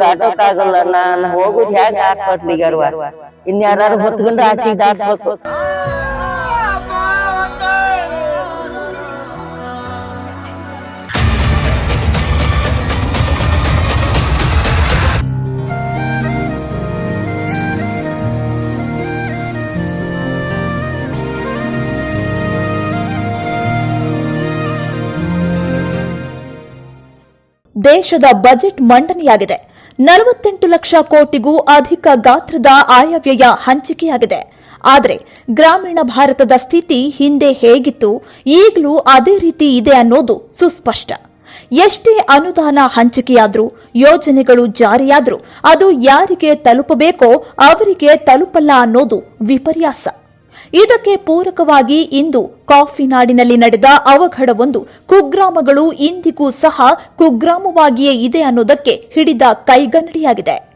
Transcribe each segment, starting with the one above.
ದಾಟಕ್ಕಾಗಲ್ಲ ನಾನು ಹೋಗುದ್ ಹೆಂಗ ಹಾಸ್ಪಿಟ್ಲಿಗರ್ವ ಇನ್ಯಾರು ಹೊತ್ಕೊಂಡು ಆಚೆಗೆ ದಾಟ್ಬೇಕು ದೇಶದ ಬಜೆಟ್ ಮಂಡನೆಯಾಗಿದೆ. ನಲವತ್ತೆಂಟು ಲಕ್ಷ ಕೋಟಿಗೂ ಅಧಿಕ ಗಾತ್ರದ ಆಯವ್ಯಯ ಹಂಚಿಕೆಯಾಗಿದೆ. ಆದರೆ ಗ್ರಾಮೀಣ ಭಾರತದ ಸ್ಥಿತಿ ಹಿಂದೆ ಹೇಗಿತ್ತು, ಈಗಲೂ ಅದೇ ರೀತಿ ಇದೆ ಅನ್ನೋದು ಸುಸ್ಪಷ್ಟ. ಎಷ್ಟೇ ಅನುದಾನ ಹಂಚಿಕೆಯಾದರೂ, ಯೋಜನೆಗಳು ಜಾರಿಯಾದರೂ ಅದು ಯಾರಿಗೆ ತಲುಪಬೇಕೋ ಅವರಿಗೆ ತಲುಪಲ್ಲ ಅನ್ನೋದು ವಿಪರ್ಯಾಸ. ಇದಕ್ಕೆ ಪೂರಕವಾಗಿ ಇಂದು ಕಾಫಿ ನಾಡಿನಲ್ಲಿ ನಡೆದ ಅವಘಡವೊಂದು ಕುಗ್ರಾಮಗಳು ಇಂದಿಗೂ ಸಹ ಕುಗ್ರಾಮವಾಗಿಯೇ ಇದೆ ಅನ್ನೋದಕ್ಕೆ ಹಿಡಿದ ಕೈಗನ್ನಡಿಯಾಗಿದೆ.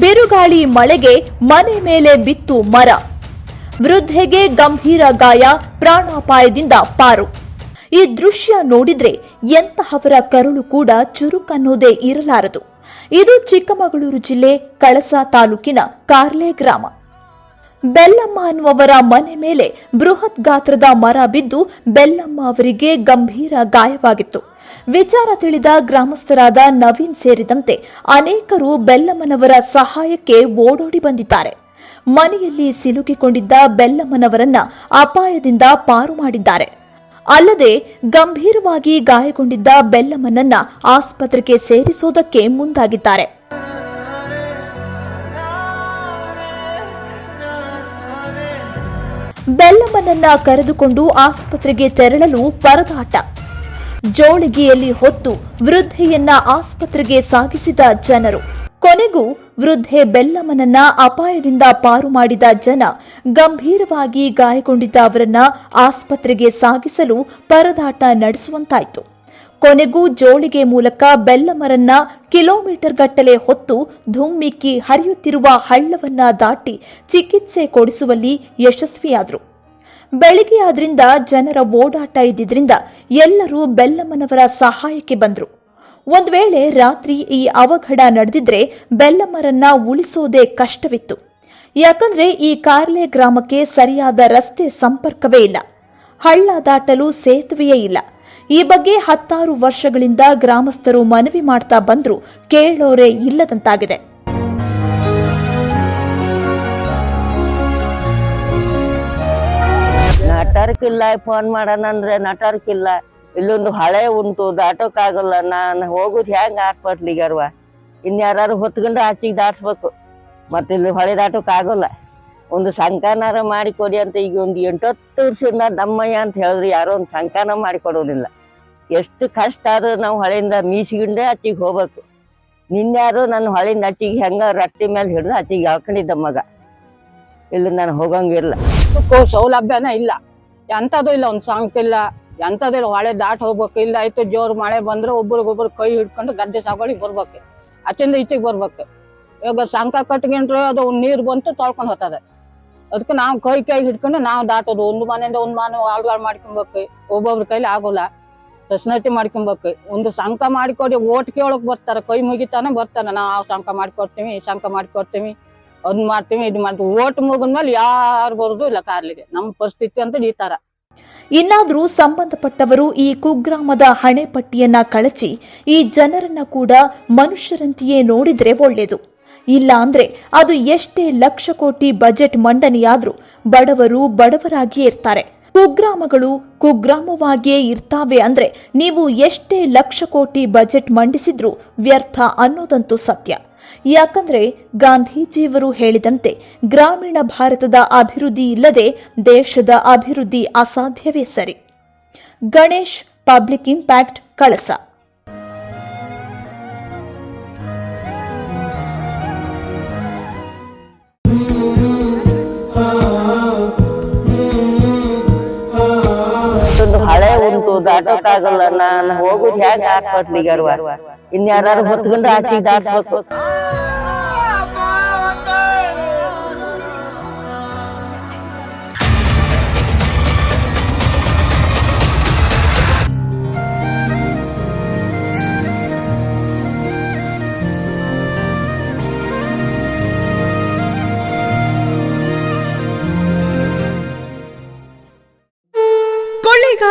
ಬಿರುಗಾಳಿ ಮಳೆಗೆ ಮನೆ ಮೇಲೆ ಬಿತ್ತು ಮರ. ವೃದ್ಧೆಗೆ ಗಂಭೀರ ಗಾಯ, ಪ್ರಾಣಾಪಾಯದಿಂದ ಪಾರು. ಈ ದೃಶ್ಯ ನೋಡಿದ್ರೆ ಎಂತಹವರ ಕರುಳು ಕೂಡ ಚುರುಕನ್ನೋದೇ ಇರಲಾರದು. ಇದು ಚಿಕ್ಕಮಗಳೂರು ಜಿಲ್ಲೆ ಕಳಸ ತಾಲೂಕಿನ ಕಾರ್ಲೆ ಗ್ರಾಮ. ಬೆಲ್ಲಮ್ಮ ಅನ್ನುವವರ ಮನೆ ಮೇಲೆ ಬೃಹತ್ ಗಾತ್ರದ ಮರ ಬಿದ್ದು ಬೆಲ್ಲಮ್ಮ ಅವರಿಗೆ ಗಂಭೀರ ಗಾಯವಾಗಿತ್ತು. ವಿಚಾರ ತಿಳಿದ ಗ್ರಾಮಸ್ಥರಾದ ನವೀನ್ ಸೇರಿದಂತೆ ಅನೇಕರು ಬೆಲ್ಲಮ್ಮನವರ ಸಹಾಯಕ್ಕೆ ಓಡೋಡಿ ಬಂದಿದ್ದಾರೆ. ಮನೆಯಲ್ಲಿ ಸಿಲುಕಿಕೊಂಡಿದ್ದ ಬೆಲ್ಲಮ್ಮನವರನ್ನ ಅಪಾಯದಿಂದ ಪಾರು ಮಾಡಿದ್ದಾರೆ. ಅಲ್ಲದೆ ಗಂಭೀರವಾಗಿ ಗಾಯಗೊಂಡಿದ್ದ ಬೆಲ್ಲಮ್ಮನನ್ನ ಆಸ್ಪತ್ರೆಗೆ ಸೇರಿಸೋದಕ್ಕೆ ಮುಂದಾಗಿದ್ದಾರೆ. ಬೆಲ್ಲಮ್ಮನನ್ನ ಕರೆದುಕೊಂಡು ಆಸ್ಪತ್ರೆಗೆ ತೆರಳಲು ಪರದಾಟ. ಜೋಳಿಗೆಯಲ್ಲಿ ಹೊತ್ತು ವೃದ್ಧೆಯನ್ನ ಆಸ್ಪತ್ರೆಗೆ ಸಾಗಿಸಿದ ಜನರು. ಕೊನೆಗೂ ವೃದ್ಧೆ ಬೆಲ್ಲಮ್ಮನನ್ನ ಅಪಾಯದಿಂದ ಪಾರು ಮಾಡಿದ ಜನ ಗಂಭೀರವಾಗಿ ಗಾಯಗೊಂಡಿದ್ದ ಅವರನ್ನ ಆಸ್ಪತ್ರೆಗೆ ಸಾಗಿಸಲು ಪರದಾಟ ನಡೆಸುವಂತಾಯಿತು. ಕೊನೆಗೂ ಜೋಳಿಗೆ ಮೂಲಕ ಬೆಲ್ಲಮರನ್ನ ಕಿಲೋಮೀಟರ್ ಗಟ್ಟಲೆ ಹೊತ್ತು ಧುಮ್ಮಿಕ್ಕಿ ಹರಿಯುತ್ತಿರುವ ಹಳ್ಳವನ್ನ ದಾಟಿ ಚಿಕಿತ್ಸೆ ಕೊಡಿಸುವಲ್ಲಿ ಯಶಸ್ವಿಯಾದರು. ಬೆಳಿಗ್ಗೆ ಆದ್ರಿಂದ ಜನರ ಓಡಾಟ ಇದ್ದಿದ್ರಿಂದ ಎಲ್ಲರೂ ಬೆಲ್ಲಮ್ಮನವರ ಸಹಾಯಕ್ಕೆ ಬಂದ್ರು. ಒಂದ್ ವೇಳೆ ರಾತ್ರಿ ಈ ಅವಘಡ ನಡೆದಿದ್ರೆ ಬೆಲ್ಲಮರನ್ನ ಉಳಿಸೋದೇ ಕಷ್ಟವಿತ್ತು. ಯಾಕಂದ್ರೆ ಈ ಕಾರ್ಲೆ ಗ್ರಾಮಕ್ಕೆ ಸರಿಯಾದ ರಸ್ತೆ ಸಂಪರ್ಕವೇ ಇಲ್ಲ. ಹಳ್ಳ ದಾಟಲು ಸೇತುವೆಯೇ ಇಲ್ಲ. ಈ ಬಗ್ಗೆ ಹತ್ತಾರು ವರ್ಷಗಳಿಂದ ಗ್ರಾಮಸ್ಥರು ಮನವಿ ಮಾಡ್ತಾ ಬಂದ್ರು, ಕೇಳೋರೇ ಇಲ್ಲದಂತಾಗಿದೆ. ನಟರ್ಕಿಲ್ಲ, ಫೋನ್ ಮಾಡೋಣ ಅಂದ್ರೆ ನಟರ್ಕಿಲ್ಲ. ಇಲ್ಲೊಂದು ಹಳೆ ಉಂಟು ದಾಟೋಕ್ಕಾಗಲ್ಲ ನಾನು ಹೋಗುದ್ ಹೆಂಗ ಹಾಸ್ಪಿಟ್ಲಿಗರ್ವ ಇನ್ಯಾರು ಹೊತ್ಕೊಂಡು ಆಚೆಗೆ ದಾಟ್ಸ್ಬೇಕು. ಮತ್ತೆ ಇಲ್ಲಿ ಹೊಳೆ ದಾಟೋಕ್ಕಾಗಲ್ಲ ಒಂದು ಸಂಕಾನಾರ ಮಾಡಿ ಕೊಡಿ ಅಂತ ಈಗ ಒಂದು ಎಂಟತ್ತು ವರ್ಷದಿಂದ ನಮ್ಮಯ್ಯ ಅಂತ ಹೇಳಿದ್ರೆ, ಯಾರೋ ಒಂದು ಸಂಕನ ಮಾಡಿ ಕೊಡೋದಿಲ್ಲ ಎಷ್ಟು ಕಷ್ಟ ಆದ್ರೂ ನಾವು ಹೊಳೆಯಿಂದ ಮೀಸಿಗಿಂಡೇ ಆಚೆಗೆ ಹೋಗ್ಬೇಕು. ನಿನ್ಯಾರು ನನ್ನ ಹೊಳೆಯಿಂದ ಆಚೆಗೆ ಹೆಂಗ ರಟ್ಟಿ ಮೇಲೆ ಹಿಡಿದು ಆಚೆಗೆ ಹಾಕೊಂಡಿದ್ದ ಮಗ. ಇಲ್ಲಿ ನಾನು ಹೋಗಂಗಿಲ್ಲ. ಸೌಲಭ್ಯನೇ ಇಲ್ಲ. ಎಂಥದ್ದು ಇಲ್ಲ, ಒಂದು ಸಾಂಗ್ ಇಲ್ಲ. ಎಂಥದ್ದು ಇಲ್ಲ ಹೊಳೆ ದಾಟ್ ಹೋಗ್ಬೇಕು. ಇಲ್ಲ ಆಯ್ತು ಜೋರು ಮಳೆ ಬಂದ್ರೆ ಒಬ್ರಿಗೊಬ್ರು ಕೈ ಹಿಡ್ಕೊಂಡು ಗದ್ದೆ ಸಾಗೋಳಿಗೆ ಬರ್ಬೇಕು. ಅಚ್ಚಿಂದ ಈಚೆಗೆ ಬರ್ಬೇಕು. ಇವಾಗ ಸಂಕ ಕಟ್ಕೊಂಡ್ರೆ ಅದು ನೀರು ಬಂತು ತೊಳ್ಕೊಂಡು ಹೋಗ್ತದೆ. ಅದಕ್ಕೆ ನಾವು ಕೈ ಕೈ ಹಿಡ್ಕೊಂಡು ನಾವು ದಾಟೋದು. ಒಂದು ಮನೆಯಿಂದ ಒಂದು ಮನೆ ಆಳ್ಗಾಳ್ ಮಾಡ್ಕೊಬೇಕು. ಒಬ್ಬೊಬ್ರ ಕೈಲಿ ಆಗೋಲ್ಲ. ಸ್ನೇಹಿತೆ ಮಾಡ್ಕೊಬೇಕು. ಒಂದು ಸಂಕ ಮಾಡಿಕೊಡಿ ಓಟ್ ಕೇಳಕ್ ಬರ್ತಾರೆ. ಕೈ ಮುಗಿತಾನೆ ಬರ್ತಾನೆ. ನಾವು ಸಂಕ ಮಾಡಿಕೊಡ್ತೀವಿ, ಈ ಸಂಕ ಮಾಡಿಕೊಡ್ತೀವಿ ಅದ್ ಮಾಡ್ತೀವಿ ಇದು ಮಾಡ್ತೀವಿ. ಓಟ್ ಮುಗಿದ್ಮೇಲೆ ಯಾರು ಬರೋದು ಇಲ್ಲ ಕಾರ್ಲಿಗೆ. ನಮ್ಮ ಪರಿಸ್ಥಿತಿ ಅಂತ ಈ ತರ. ಇನ್ನಾದರೂ ಸಂಬಂಧಪಟ್ಟವರು ಈ ಕುಗ್ರಾಮದ ಹಣೆಪಟ್ಟಿಯನ್ನ ಕಳಚಿ ಈ ಜನರನ್ನ ಕೂಡ ಮನುಷ್ಯರಂತೆಯೇ ನೋಡಿದ್ರೆ ಒಳ್ಳೆಯದು ಇಲ್ಲ ಅಂದ್ರೆ ಅದು ಎಷ್ಟೇ ಲಕ್ಷ ಕೋಟಿ ಬಜೆಟ್ ಮಂಡನೆಯಾದರೂ ಬಡವರು ಬಡವರಾಗಿಯೇ ಇರ್ತಾರೆ. ಕುಗ್ರಾಮಗಳು ಕುಗ್ರಾಮವಾಗಿಯೇ ಇರ್ತಾವೆ ಅಂದ್ರೆ ನೀವು ಎಷ್ಟೇ ಲಕ್ಷ ಕೋಟಿ ಬಜೆಟ್ ಮಂಡಿಸಿದ್ರೂ ವ್ಯರ್ಥ ಅನ್ನೋದಂತೂ ಸತ್ಯ. ಯಾಕಂದ್ರೆ ಗಾಂಧೀಜಿಯವರು ಹೇಳಿದಂತೆ ಗ್ರಾಮೀಣ ಭಾರತದ ಅಭಿವೃದ್ಧಿ ಇಲ್ಲದೆ ದೇಶದ ಅಭಿವೃದ್ಧಿ ಅಸಾಧ್ಯವೇ ಸರಿ. Ganesh public impact Kalasa. ದಾಟಕ್ಕಾಗಲ್ಲ ನಾನು ಹೋಗುದ್ ಹೆಂಗ ಹಾಸ್ಪಿಟ್ಲಿಗರ್ವ ಇನ್ಯಾರು ಹೊತ್ಕೊಂಡು ಆಚೆಗೆ ದಾಟ್ಬೇಕು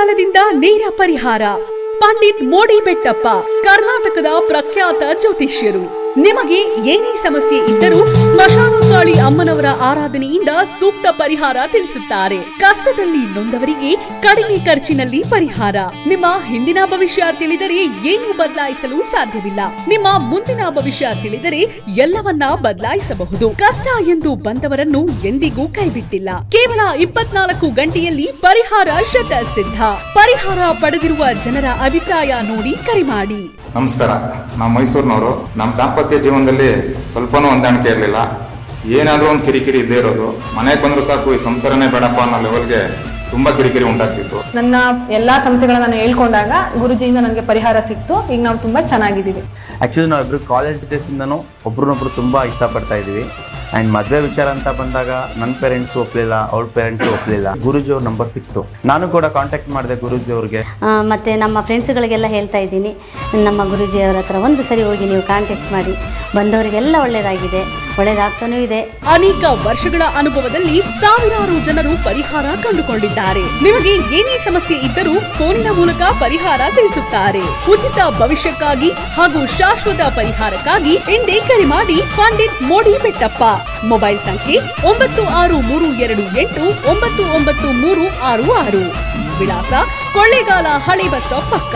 ಕೊಳ್ಳೆಗಾಲದಿಂದ ನೇರ ಪರಿಹಾರ. ಪಂಡಿತ್ ಮೋಡಿ ಬೆಟ್ಟಪ್ಪ ಕರ್ನಾಟಕದ ಪ್ರಖ್ಯಾತ ಜ್ಯೋತಿಷ್ಯರು. ನಿಮಗೆ ಏನೇ ಸಮಸ್ಯೆ ಇದ್ದರೂ ಸ್ಮಶಾನಕಾಳಿ ಅಮ್ಮನವರ ಆರಾಧನೆಯಿಂದ ಸೂಕ್ತ ಪರಿಹಾರ ತಿಳಿಸುತ್ತಾರೆ. ಕಷ್ಟದಲ್ಲಿ ನೊಂದವರಿಗೆ ಕಡಿಮೆ ಖರ್ಚಿನಲ್ಲಿ ಪರಿಹಾರ. ನಿಮ್ಮ ಹಿಂದಿನ ಭವಿಷ್ಯ ತಿಳಿದರೆ ಏನು ಬದಲಾಯಿಸಲು ಸಾಧ್ಯವಿಲ್ಲ. ನಿಮ್ಮ ಮುಂದಿನ ಭವಿಷ್ಯ ತಿಳಿದರೆ ಎಲ್ಲವನ್ನ ಬದಲಾಯಿಸಬಹುದು. ಕಷ್ಟ ಎಂದು ಬಂದವರನ್ನು ಎಂದಿಗೂ ಕೈಬಿಟ್ಟಿಲ್ಲ. ಕೇವಲ ಇಪ್ಪತ್ನಾಲ್ಕು ಗಂಟೆಯಲ್ಲಿ ಪರಿಹಾರ ಶತ ಸಿದ್ಧ ಪರಿಹಾರ ಪಡೆದಿರುವ ಜನರ ಅಭಿಪ್ರಾಯ ನೋಡಿ ಕರೆ ಮಾಡಿ. ನಮಸ್ಕಾರ. ನಾವು ಮೈಸೂರಿನವರು. ನಮ್ಮ ದಾಂಪತ್ಯ ಜೀವನದಲ್ಲಿ ಸ್ವಲ್ಪನೂ ಹೊಂದಾಣಿಕೆ ಇರಲಿಲ್ಲ. ಏನಾದರೂ ಒಂದು ಕಿರಿಕಿರಿ ಇದ್ದೇ ಇರೋದು. ಮನೆಗೆ ಬಂದರೂ ಸಾಕು ಈ ಸಂಸಾರನೇ ಬೇಡಪ್ಪ ಅನ್ನೋ ಲೆವೆಲ್ಗೆ ತುಂಬಾ ಕಿರಿಕಿರಿ ಉಂಟಾಗ್ತಿತ್ತು. ನನ್ನ ಎಲ್ಲಾ ಸಮಸ್ಯೆಗಳನ್ನ ನಾನು ಹೇಳ್ಕೊಂಡಾಗ ಗುರುಜಿಯಿಂದ ನನಗೆ ಪರಿಹಾರ ಸಿಕ್ತು. ಈಗ ನಾವು ತುಂಬಾ ಚೆನ್ನಾಗಿದ್ದೀವಿ. ಆಕ್ಚುಲಿ ನಾವಿಬ್ರು ಕಾಲೇಜ್ ಡೇಸ್ ಇಂದನೂ ಒಬ್ರನ್ನೊಬ್ರು ತುಂಬಾ ಇಷ್ಟಪಡ್ತಾ ಇದ್ದೀವಿ. ಆ್ಯಂಡ್ ಮದ್ವೆ ವಿಚಾರ ಅಂತ ಬಂದಾಗ ನನ್ನ ಪೇರೆಂಟ್ಸ್ ಒಪ್ಪಲಿಲ್ಲ ಅವ್ರ ಪೇರೆಂಟ್ಸ್ ಒಪ್ಪಲಿಲ್ಲ ಗುರುಜಿ ಅವ್ರ ನಂಬರ್ ಸಿಕ್ತು. ನಾನು ಕೂಡ ಕಾಂಟ್ಯಾಕ್ಟ್ ಮಾಡಿದೆ ಗುರುಜಿ ಅವ್ರಿಗೆ. ಮತ್ತೆ ನಮ್ಮ ಫ್ರೆಂಡ್ಸ್ಗಳಿಗೆಲ್ಲ ಹೇಳ್ತಾ ಇದ್ದೀನಿ. ನಮ್ಮ ಗುರುಜಿ ಅವ್ರ ಹತ್ರ ಒಂದು ಸರಿ ಹೋಗಿ ನೀವು ಕಾಂಟ್ಯಾಕ್ಟ್ ಮಾಡಿ. ಬಂದವರಿಗೆಲ್ಲ ಒಳ್ಳೆಯದಾಗಿದೆ ಒಳ್ಳೇದಾಗ್ತಾನೂ ಇದೆ. ಅನೇಕ ವರ್ಷಗಳ ಅನುಭವದಲ್ಲಿ ಸಾವಿರಾರು ಜನರು ಪರಿಹಾರ ಕಂಡುಕೊಂಡಿದ್ದಾರೆ. ನಿಮಗೆ ಏನೇ ಸಮಸ್ಯೆ ಇದ್ದರೂ ಫೋನಿನ ಮೂಲಕ ಪರಿಹಾರ ತಿಳಿಸುತ್ತಾರೆ. ಉಚಿತ ಭವಿಷ್ಯಕ್ಕಾಗಿ ಹಾಗೂ ಶಾಶ್ವತ ಪರಿಹಾರಕ್ಕಾಗಿ ಎಂದೇ ಕರೆ ಮಾಡಿ ಪಂಡಿತ್ ಮೋಡಿ ಬೆಟ್ಟಪ್ಪ. ಮೊಬೈಲ್ ಸಂಖ್ಯೆ ಒಂಬತ್ತು ಆರು ಮೂರು ಎರಡು ಎಂಟು ಒಂಬತ್ತು ಒಂಬತ್ತು ಮೂರು ಆರು ಆರು. ವಿಳಾಸ ಕೊಳ್ಳೇಗಾಲ ಹಳೆ ಬಸ್ ಪಕ್ಕ.